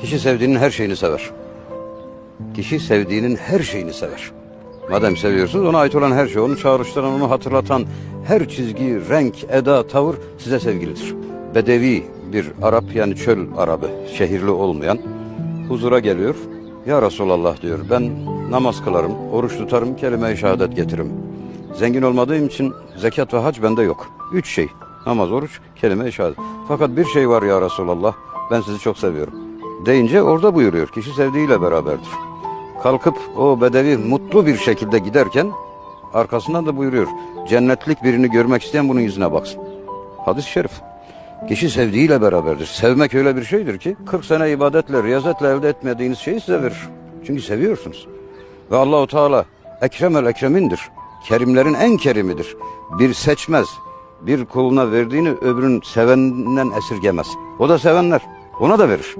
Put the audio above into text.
Kişi sevdiğinin her şeyini sever. Kişi sevdiğinin her şeyini sever. Madem seviyorsunuz ona ait olan her şey, onu çağrıştıran, onu hatırlatan her çizgi, renk, eda, tavır size sevgilidir. Bedevi bir Arap yani çöl Arabı, şehirli olmayan huzura geliyor. Ya Resulallah diyor ben namaz kılarım, oruç tutarım, kelime-i şehadet getiririm. Zengin olmadığım için zekat ve hac bende yok. Üç şey. Namaz, oruç, kelime-i şehadet. Fakat bir şey var ya Resulallah. Ben sizi çok seviyorum. Deyince orada buyuruyor. Kişi sevdiğiyle beraberdir. Kalkıp o bedevi mutlu bir şekilde giderken arkasından da buyuruyor. Cennetlik birini görmek isteyen bunun yüzüne baksın. Hadis-i şerif. Kişi sevdiğiyle beraberdir. Sevmek öyle bir şeydir ki 40 sene ibadetle, riyazetle elde etmediğiniz şeyi size verir. Çünkü seviyorsunuz. Ve Allahu Teala ekremel ekremindir. Kerimlerin en kerimidir. Bir seçmez. Bir kuluna verdiğini öbürün seveninden esirgemez. O da sevenler. Ona da verir.